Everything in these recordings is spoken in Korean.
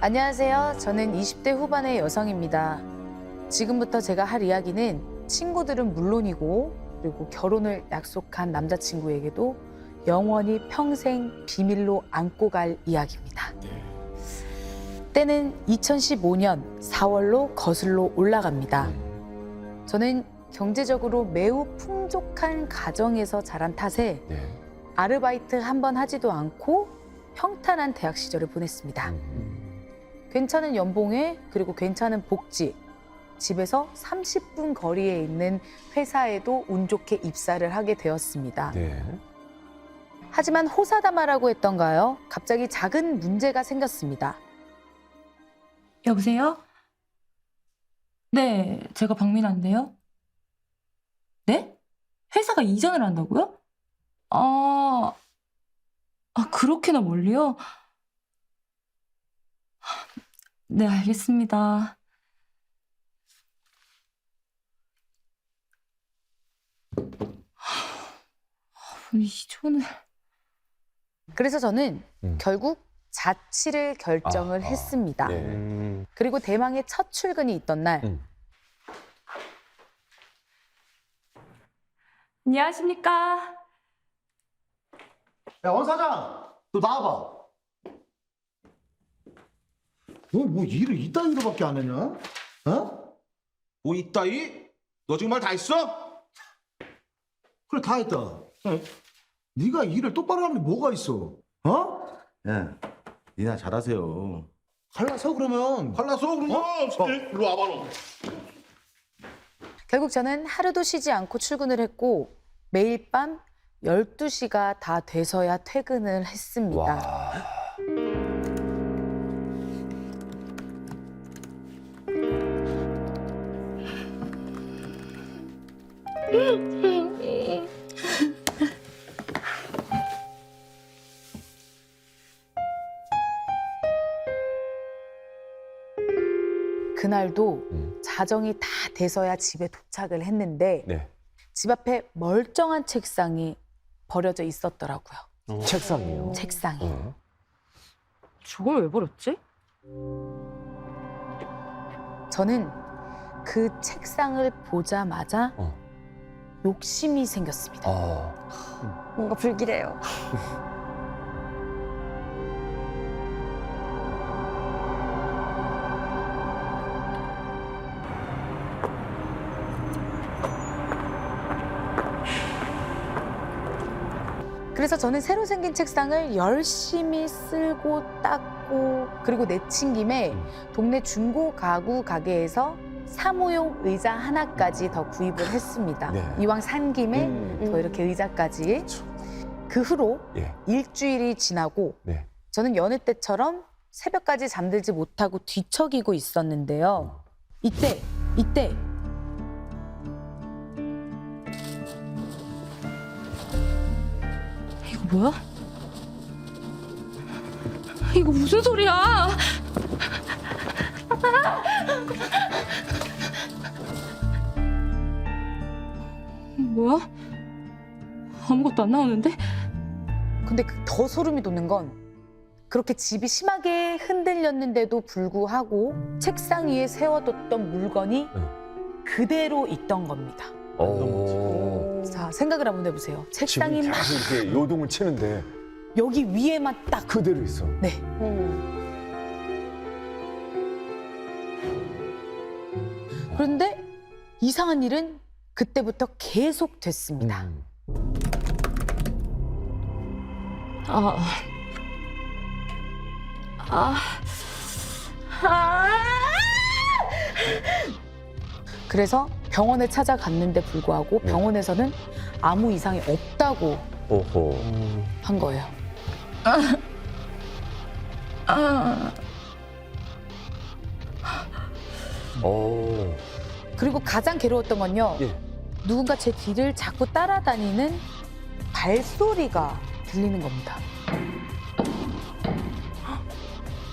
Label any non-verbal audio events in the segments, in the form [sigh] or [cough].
안녕하세요. 저는 20대 후반의 여성입니다. 지금부터 제가 할 이야기는 친구들은 물론이고 그리고 결혼을 약속한 남자친구에게도 영원히 평생 비밀로 안고 갈 이야기입니다. 때는 2015년 4월로 거슬러 올라갑니다. 저는 경제적으로 매우 풍족한 가정에서 자란 탓에 네. 아르바이트 한 번 하지도 않고 평탄한 대학 시절을 보냈습니다. 음. 괜찮은 연봉에 그리고 괜찮은 복지, 집에서 30분 거리에 있는 회사에도 운 좋게 입사를 하게 되었습니다. 네. 하지만 호사다마라고 했던가요? 갑자기 작은 문제가 생겼습니다. 여보세요? 네, 제가 박민아인데요. 네? 회사가 이전을 한다고요? 아, 아, 그렇게나 멀리요? 네, 알겠습니다. 아, 이전을. 그래서 저는 음. 결국 자취를 결정을 아하. 했습니다. 네. 그리고 대망의 첫 출근이 있던 날 음. 안녕하십니까? 야, 원 사장, 너 나와봐. 너 뭐 일을 이따위로밖에 안 했냐? 어? 뭐 이따이? 너 지금 말 다 했어? 그래 다 했다. 야, 네가 일을 똑바로 하는 게 뭐가 있어? 어? 야, 니나 잘하세요. 갈라서 그러면 갈라서 그러면 어? 일로 와봐 너. 결국 저는 하루도 쉬지 않고 출근을 했고 매일 밤 12시가 다 돼서야 퇴근을 했습니다. 와. 그날도 음. 자정이 다 돼서야 집에 도착을 했는데 네. 집 앞에 멀쩡한 책상이 버려져 있었더라고요. 책상이요. 책상이. 어. 저걸 왜 버렸지? 저는 그 책상을 보자마자 어. 욕심이 생겼습니다. 어. 뭔가 불길해요. [laughs] 그래서 저는 새로 생긴 책상을 열심히 쓸고 닦고 그리고 내친 김에 음. 동네 중고 가구 가게에서 사무용 의자 하나까지 더 구입을 했습니다. 네. 이왕 산 김에 음. 더 이렇게 의자까지. 그 후로 예. 일주일이 지나고 네. 저는 여느 때처럼 새벽까지 잠들지 못하고 뒤척이고 있었는데요. 이때, 이때 뭐야? 이거 무슨 소리야? 뭐야? 아무것도 안 나오는데? 근데 그 더 소름이 돋는 건 그렇게 집이 심하게 흔들렸는데도 불구하고 책상 위에 세워뒀던 물건이 그대로 있던 겁니다. 어. 자, 생각을 한번 해보세요. 책상이 막 계속 이렇게 요동을 치는데 여기 위에만 딱. 그대로 있어. 네. 그런데 이상한 일은 그때부터 계속 됐습니다. 음. 아. 아. 아. 그래서 병원에 찾아갔는데 불구하고 네. 병원에서는 아무 이상이 없다고 오호. 한 거예요. 아. 어. 그리고 가장 괴로웠던 건요. 예. 누군가 제 뒤를 자꾸 따라다니는 발소리가 들리는 겁니다.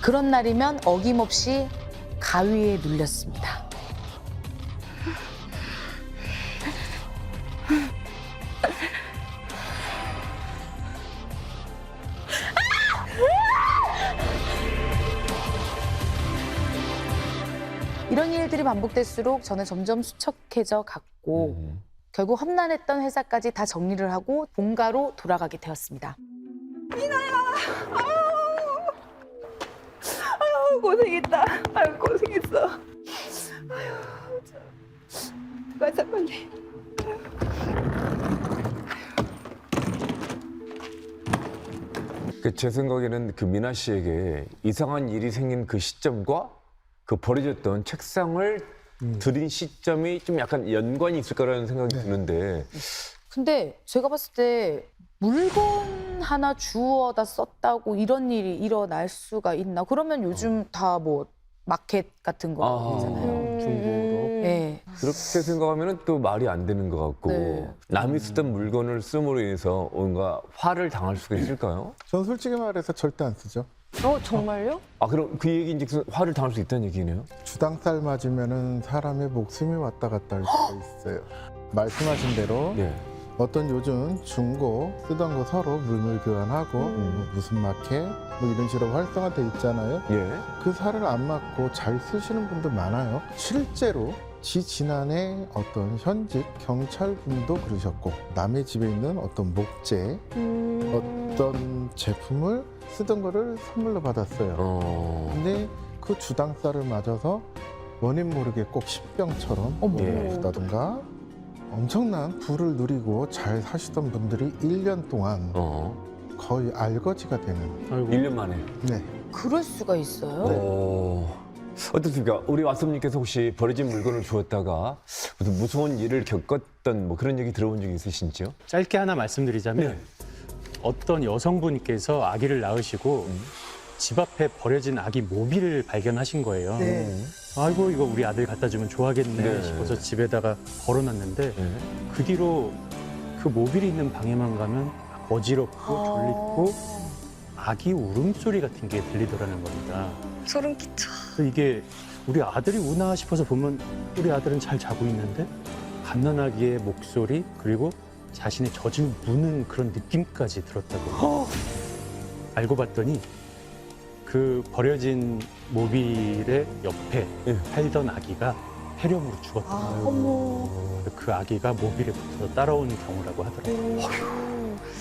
그런 날이면 어김없이 가위에 눌렸습니다. 반복될수록 저는 점점 수척해져 갔고 음. 결국 험난했던 회사까지 다 정리를 하고 본가로 돌아가게 되었습니다. 아유, 고생했다. 아유, 고생했어. 아유, 참. 가자, 빨리. 그 제 생각에는 그 미나 씨에게 이상한 일이 생긴 그 시점과 그 버려졌던 책상을 들인 시점이 좀 약간 연관이 있을 거라는 생각이 드는데 근데 제가 봤을 때 물건 하나 주워다 썼다고 이런 일이 일어날 수가 있나? 그러면 요즘 다 뭐 마켓 같은 거 아. 있잖아요. 중고로 네. 그렇게 생각하면 또 말이 안 되는 것 같고 네. 남이 쓰던 물건을 쓰므로 인해서 뭔가 화를 당할 수가 있을까요? 전 솔직히 말해서 절대 안 쓰죠. 어, 정말요? 아 그럼 그 얘기인즉 화를 당할 수 있다는 얘기네요? 주당살 맞으면은 사람의 목숨이 왔다 갔다 할 수가 있어요. 말씀하신 대로 네. 어떤 요즘 중고 쓰던 거 서로 물물 교환하고 뭐 무슨 마켓 뭐 이런 식으로 활성화돼 있잖아요. 예. 그 살을 안 맞고 잘 쓰시는 분들 많아요. 실제로 지 지난해 어떤 현직 경찰분도 그러셨고 남의 집에 있는 어떤 목재 어떤 제품을 쓰던 거를 선물로 받았어요. 어. 근데 그 주당살을 맞아서 원인 모르게 꼭 십병처럼 어머. 먹었다든가 엄청난 부를 누리고 잘 사시던 분들이 1년 동안 어. 거의 알거지가 되는 일 1년 만에. 네. 그럴 수가 있어요. 어. 어떻습니까? 우리 왓섭님께서 혹시 버려진 물건을 주었다가 무슨 무서운 일을 겪었던 뭐 그런 얘기 들어본 적 있으신지요? 짧게 하나 말씀드리자면 네. 어떤 여성분께서 아기를 낳으시고 음. 집 앞에 버려진 아기 모비를 발견하신 거예요. 네. 아이고 이거 우리 아들 갖다 주면 좋아하겠네 네. 싶어서 집에다가 걸어놨는데 네. 그 뒤로 그 모빌이 있는 방에만 가면 어지럽고 졸리고 아기 울음소리 같은 게 들리더라는 겁니다. 소름 끼쳐. 그래서 이게 우리 아들이 우나 싶어서 보면 우리 아들은 잘 자고 있는데 갓난아기의 목소리 그리고 자신의 젖을 무는 그런 느낌까지 들었다고 알고 봤더니 그 버려진 모빌의 옆에 예. 살던 아기가 폐렴으로 죽었다. 아, 어머. 그 아기가 모빌에 붙어서 따라온 경우라고 하더라고요.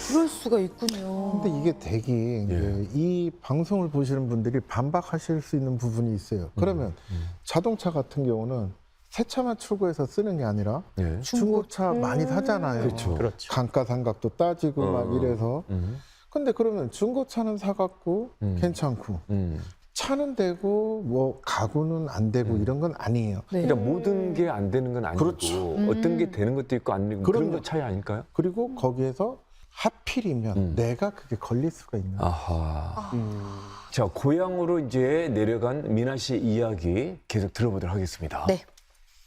그럴 수가 있군요. 근데 이게 되게 이제 이 방송을 보시는 분들이 반박하실 수 있는 부분이 있어요. 그러면 자동차 같은 경우는 새 차만 출고해서 쓰는 게 아니라 네. 중고차 많이 사잖아요. 그렇죠. 그렇죠. 감가상각도 따지고 어. 막 이래서. 음. 근데 그러면 중고차는 사갖고 음. 괜찮고 음. 차는 되고 뭐 가구는 안 되고 음. 이런 건 아니에요. 네. 그러니까 모든 게 안 되는 건 아니고 그렇죠. 어떤 게 음. 되는 것도 있고 안 되는 그런. 거 차이 아닐까요? 그리고 거기에서 하필이면 음. 내가 그게 걸릴 수가 있는 거예요. 아하. 음. 자 고향으로 이제 내려간 미나 씨 이야기 계속 들어보도록 하겠습니다. 네.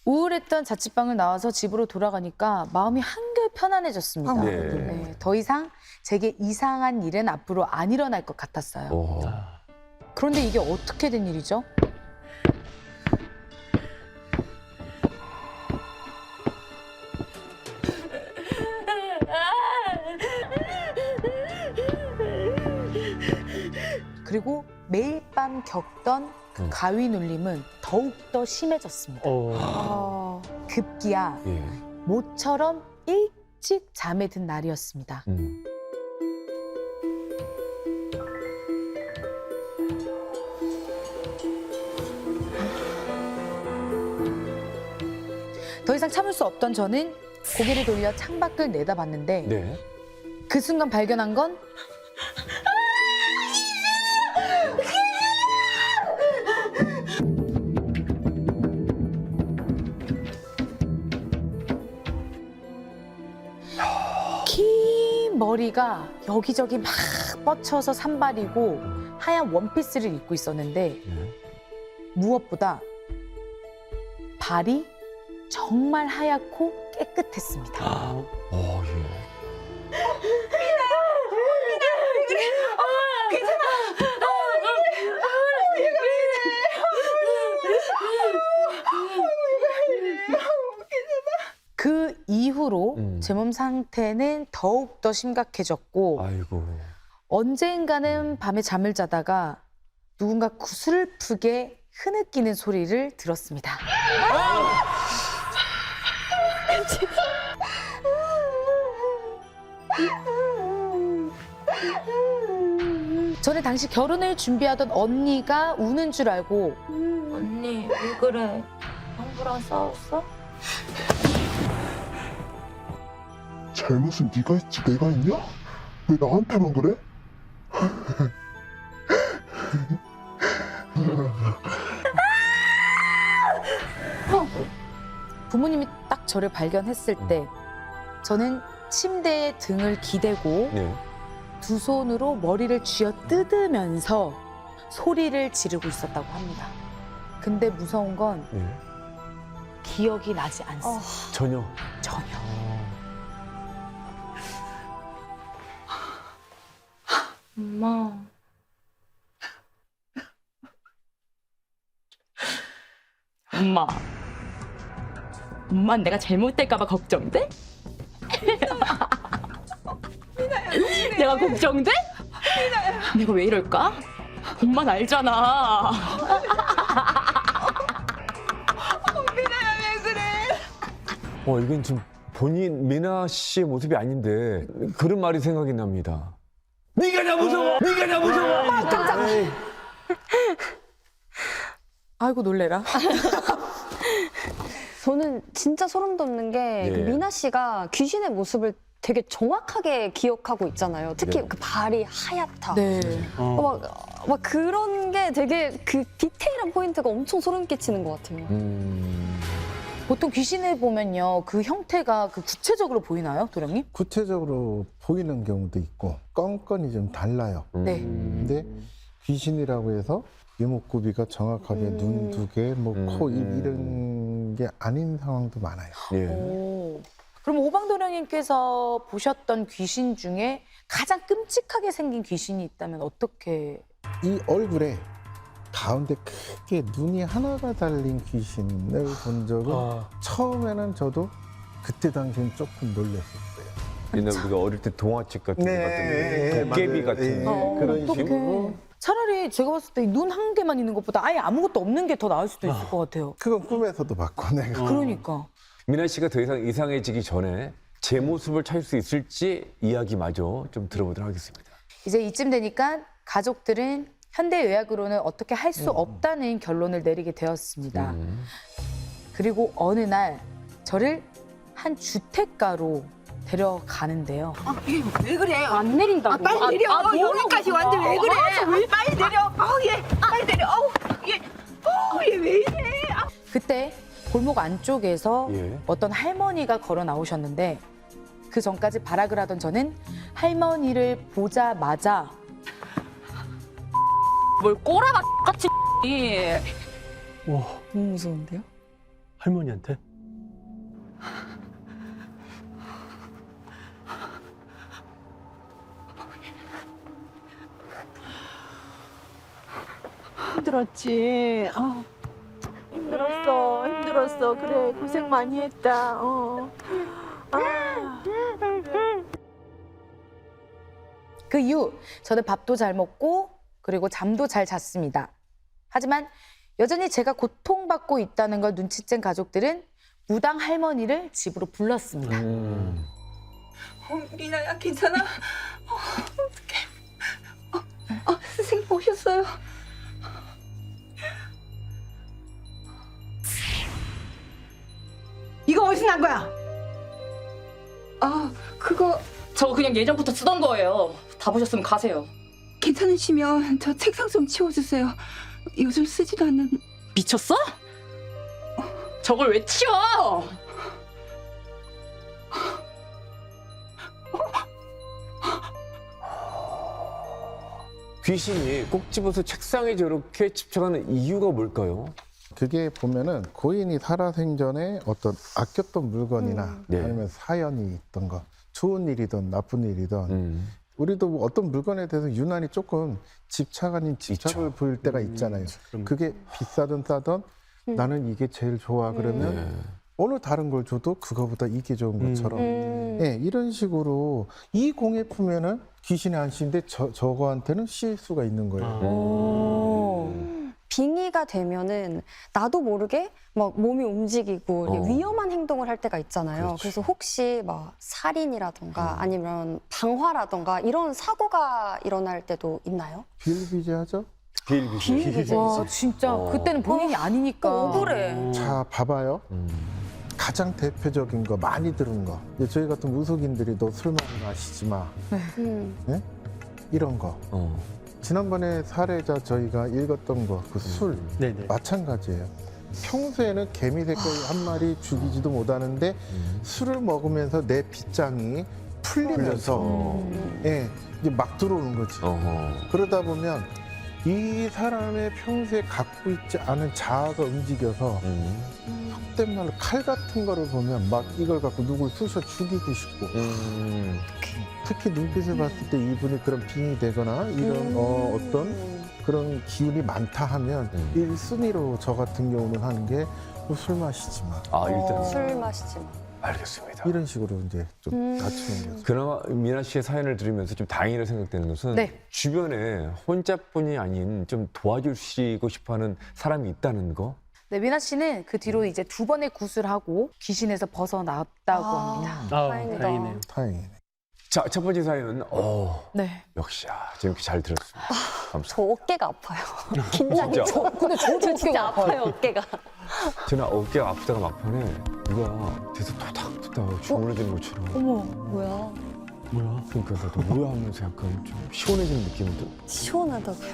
우울했던 자취방을 나와서 집으로 돌아가니까 마음이 한결 편안해졌습니다. 아, 네. 네, 더 이상 제게 이상한 일은 앞으로 안 일어날 것 같았어요. 어. 아, 그런데 이게 어떻게 된 일이죠? 그리고 매일 밤 겪던 그 음. 가위 눌림은 더욱더 심해졌습니다. 어, 급기야 예. 모처럼 일찍 잠에 든 날이었습니다. 음. 더 이상 참을 수 없던 저는 고개를 돌려 창밖을 내다봤는데 네. 그 순간 발견한 건 머리가 여기저기 막 뻗쳐서 산발이고 하얀 원피스를 입고 있었는데 네. 무엇보다 발이 정말 하얗고 깨끗했습니다. 어, 예. 그 이후로 음. 제몸 상태는 더욱 더 심각해졌고 아이고. 언젠가는 밤에 잠을 자다가 누군가 구슬프게 흐느끼는 소리를 들었습니다. [laughs] 저는 당시 결혼을 준비하던 언니가 우는 줄 알고 언니 왜 그래? 형부랑 싸웠어? 잘못은 네가 했지 내가 했냐? 왜 나한테만 그래? 부모님이 딱 저를 발견했을 때 저는 침대에 등을 기대고 네. 두 손으로 머리를 쥐어 뜯으면서 소리를 지르고 있었다고 합니다. 근데 무서운 건 네. 기억이 나지 않습니다. 전혀. 전혀. 엄마. 엄마 내가 잘못될까봐 걱정돼? 내가 걱정돼? 내가 왜 이럴까? 엄마 알잖아. 어, 이건 지금 본인 미나 씨의 모습이 아닌데 그런 말이 생각이 납니다. 네가 나 무서워. 네가 나 무서워. 아이고 놀래라. [laughs] 저는 진짜 소름 돋는 게 예. 그 미나 씨가 귀신의 모습을 되게 정확하게 기억하고 있잖아요. 특히 네. 그 발이 하얗다. 네. 어, 막, 막 그런 게 되게 그 디테일한 포인트가 엄청 소름 끼치는 것 같아요. 음. 보통 귀신을 보면요 그 형태가 그 구체적으로 보이나요, 도령님? 구체적으로 보이는 경우도 있고 건건이 좀 달라요. 네. 근데 귀신이라고 해서 이목구비가 정확하게 음. 눈 두 개, 뭐 음, 코, 입 음. 이런 게 아닌 상황도 많아요. 예. 오. 그럼 오방도령님께서 보셨던 귀신 중에 가장 끔찍하게 생긴 귀신이 있다면 어떻게? 이 얼굴에 가운데 크게 눈이 하나가 달린 귀신을 본 적은 아, 처음에는 저도 그때 당시엔 조금 놀랐었어요. 옛날 우리가 어릴 때 동화책 같은 거 네, 같은 거, 도깨비 맞아요. 같은 예, 어, 그런 어떡해. 식으로 차라리 제가 봤을 때 눈 한 개만 있는 것보다 아예 아무것도 없는 게 더 나을 수도 있을 아. 것 같아요. 그건 꿈에서도 봤고 내가 그러니까. 미나 씨가 더 이상 이상해지기 전에 제 모습을 찾을 수 있을지 이야기마저 좀 들어보도록 하겠습니다. 이제 이쯤 되니까 가족들은 현대의학으로는 어떻게 할 수 없다는 결론을 내리게 되었습니다. 음. 그리고 어느 날 저를 한 주택가로 데려가는데요. 왜 그래? 안 내린다고. 아, 빨리 내려. 아, 여기까지 왔는데 왜 그래? 왜 빨리 내려? 아 우 얘 빨리 내려. 아우 얘. 아우 얘왜 이래? 그때 골목 안쪽에서 예. 어떤 할머니가 걸어 나오셨는데 그 전까지 발악을 하던 저는 할머니를 보자마자 뭘 꼬라가 같이. 와, 너무 무서운데요? 할머니한테? 힘들었지. 아, 힘들었어. 힘들었어. 그래 고생 많이 했다. 어. 아. 그 이후 저는 밥도 잘 먹고 그리고 잠도 잘 잤습니다. 하지만 여전히 제가 고통받고 있다는 걸 눈치챈 가족들은 무당 할머니를 집으로 불렀습니다. 음. 어, 미나야 괜찮아? 어, 어떡해. 어, 어, 선생님 오셨어요. 이거 어디서 난 거야? 아 그거 저 그냥 예전부터 쓰던 거예요. 다 보셨으면 가세요. 괜찮으시면 저 책상 좀 치워주세요. 요즘 쓰지도 않는 미쳤어? 저걸 왜 치워? 귀신이 꼭 집어서 책상에 저렇게 집착하는 이유가 뭘까요? 그게 보면은 고인이 살아생전에 어떤 아꼈던 물건이나 네. 아니면 사연이 있던 거 좋은 일이든 나쁜 일이든 음. 우리도 뭐 어떤 물건에 대해서 유난히 조금 집착 아닌 집착을 있죠. 보일 때가 있잖아요. 그럼 그게 비싸든 싸든 나는 이게 제일 좋아 그러면 네. 어느 다른 걸 줘도 그거보다 이게 좋은 음. 것처럼 음. 예, 이런 식으로 이 공에 품면은 귀신의 한 씨인데 저, 저거한테는 씌일 수가 있는 거예요. 아. 오. 빙의가 되면은 나도 모르게 막 몸이 움직이고 어. 위험한 행동을 할 때가 있잖아요. 그렇지. 그래서 혹시 막 살인이라던가 아니면 방화라던가 이런 사고가 일어날 때도 있나요? 비일비재하죠? 비일비재. 와 진짜 어. 그때는 본인이 아니니까. 억울해. 자, 봐봐요. 음. 가장 대표적인 거 많이 들은 거. 이제 저희 같은 무속인들이 너 술 많이 마시지 마. 음. 이런 거. 어. 지난번에 사례자 저희가 읽었던 거, 그 술 네네. 마찬가지예요. 평소에는 개미 새끼 한 마리 죽이지도 못하는데 음. 술을 먹으면서 내 빗장이 풀리면서 어. 예, 이제 막 들어오는 거지. 어허. 그러다 보면 이 사람의 평소에 갖고 있지 않은 자아가 움직여서 음. 속된 말로 칼 같은 거를 보면 막 이걸 갖고 누굴 쑤셔 죽이고 싶고 음. 특히 눈빛을 봤을 때 이분이 그런 빙이 되거나 이런 어, 어떤 그런 기운이 많다 하면 음. 일순위로 저 같은 경우는 하는 게 술 마시지 마. 아 일단 어, 술 마시지 마. 알겠습니다. 이런 식으로 이제 좀 음. 다치는 거죠. 그나마 미나 씨의 사연을 들으면서 좀 다행이라 생각되는 것은 네. 주변에 혼자뿐이 아닌 좀 도와주시고 싶어하는 사람이 있다는 거. 네, 미나 씨는 그 뒤로 이제 두 번의 구슬하고 귀신에서 벗어났다고 아. 합니다. 아, 다행이다. 다행이네요. 다행이네. 자, 첫 번째 사연. 어, 네. 역시 아, 재밌게 잘 들었습니다. 저 감사합니다. 어깨가 아파요. [laughs] 긴장이 진짜? 저, 근데 저도 진짜 아파요 어깨가. 저는 어깨가 아프다가 막판에 누가 뒤에서 토닥토닥 주물러주는 것처럼. 어머. 뭐야? 뭐야? 그러니까 나도 뭐야 하면서 약간 좀 시원해지는 느낌도. 시원하다고요?